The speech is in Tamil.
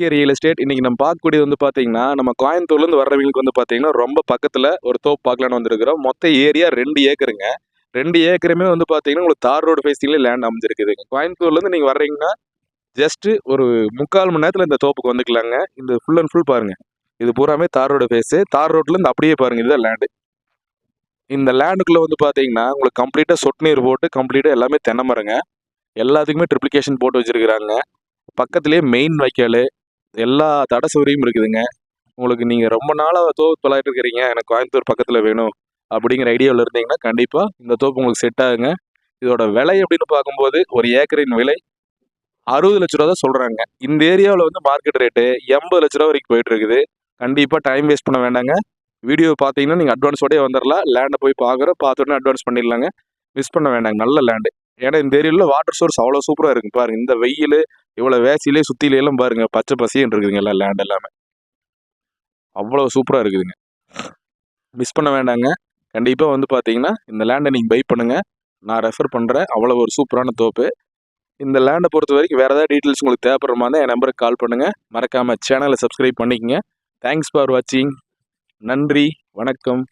எஸ்கே ரியல் எஸ்டேட் இன்னைக்கு நம்ம பார்க்கக்கூடியது வந்து பார்த்தீங்கன்னா நம்ம கோயம்புத்தூர்லேருந்து வர்றவங்களுக்கு வந்து பார்த்தீங்கன்னா ரொம்ப பக்கத்தில் ஒரு தோப்பு பார்க்கலான்னு வந்திருக்கிறோம். மொத்த ஏரியா ரெண்டு ஏக்கருங்க. ரெண்டு ஏக்கருமே வந்து பார்த்தீங்கன்னா உங்களுக்கு தார் ரோடு ஃபேஸிங்லேயே லேண்ட் அமைஞ்சிருக்குதுங்க கோயம்புத்தூர்லேருந்து நீங்கள் வர்றீங்கன்னா ஜஸ்ட்டு ஒரு முக்கால் மணி நேரத்தில் இந்த தோப்புக்கு வந்துக்கலாங்க. இந்த ஃபுல் அண்ட் ஃபுல் பாருங்கள் இது பூராமே தார் ரோடு ஃபேஸு தார் ரோட்லேருந்து அப்படியே பாருங்கள் இதுதான் லேண்டு இந்த லேண்டுக்குள்ளே வந்து பார்த்தீங்கன்னா உங்களுக்கு கம்ப்ளீட்டாக சொட்டு நீர் போட்டு கம்ப்ளீட்டாக எல்லாமே தென்னை மரங்க. எல்லாத்துக்குமே ட்ரிப்ளிகேஷன் போட்டு வச்சிருக்கிறாங்க. பக்கத்துலேயே மெயின் வைக்கால் எல்லா தட சௌகரியம் இருக்குதுங்க. உங்களுக்கு நீங்கள் ரொம்ப நாளாக தோப்பு தொள்ளாயிட்டு இருக்கிறீங்க. எனக்கு கோயம்புத்தூர் பக்கத்தில் வேணும் அப்படிங்கிற ஐடியாவில் இருந்தீங்கன்னா கண்டிப்பாக இந்த தோப்பு உங்களுக்கு செட் ஆகுங்க. இதோட விலை அப்படின்னு பார்க்கும்போது ஒரு ஏக்கரின் விலை அறுபது லட்ச ரூபா தான் சொல்கிறாங்க இந்த ஏரியாவில் வந்து மார்க்கெட் ரேட்டு எண்பது லட்ச ரூபா வரைக்கும் போயிட்டு இருக்குது. கண்டிப்பாக டைம் வேஸ்ட் பண்ண வேண்டாங்க. வீடியோ பார்த்தீங்கன்னா நீங்கள் அட்வான்ஸோடய வந்துடலாம் லேண்டை போய் பார்க்குறோம் பார்த்த அட்வான்ஸ் பண்ணிடலாங்க. மிஸ் பண்ண வேண்டாங்க. நல்ல லேண்டு ஏன்னா இந்த ஏரியாவில் வாட்டர் சோர்ஸ் அவ்வளோ சூப்பராக இருக்குது பாருங்கள் இந்த வெயில் இவ்வளோ வேசிலே சுற்றில எல்லாம் பாருங்க பச்சை பசின்னு இருக்குதுங்க எல்லாம். லேண்ட் எல்லாமே அவ்வளோ சூப்பராக இருக்குதுங்க. மிஸ் பண்ண வேண்டாங்க. கண்டிப்பாக வந்து பார்த்தீங்கன்னா இந்த லேண்டை நீங்கள் பை பண்ணுங்கள் நான் ரெஃபர் பண்ணுறேன் அவ்வளோ ஒரு சூப்பரான தோப்பு. இந்த லேண்டை பொறுத்த வரைக்கும் வேறு ஏதாவது டீட்டெயில்ஸ் உங்களுக்கு தேவைப்படுற மாதிரி என் நம்பருக்கு கால் பண்ணுங்கள் மறக்காமல் சேனலை சப்ஸ்கிரைப் பண்ணிக்கங்க. தேங்க்ஸ் ஃபார் வாட்சிங் நன்றி. வணக்கம்.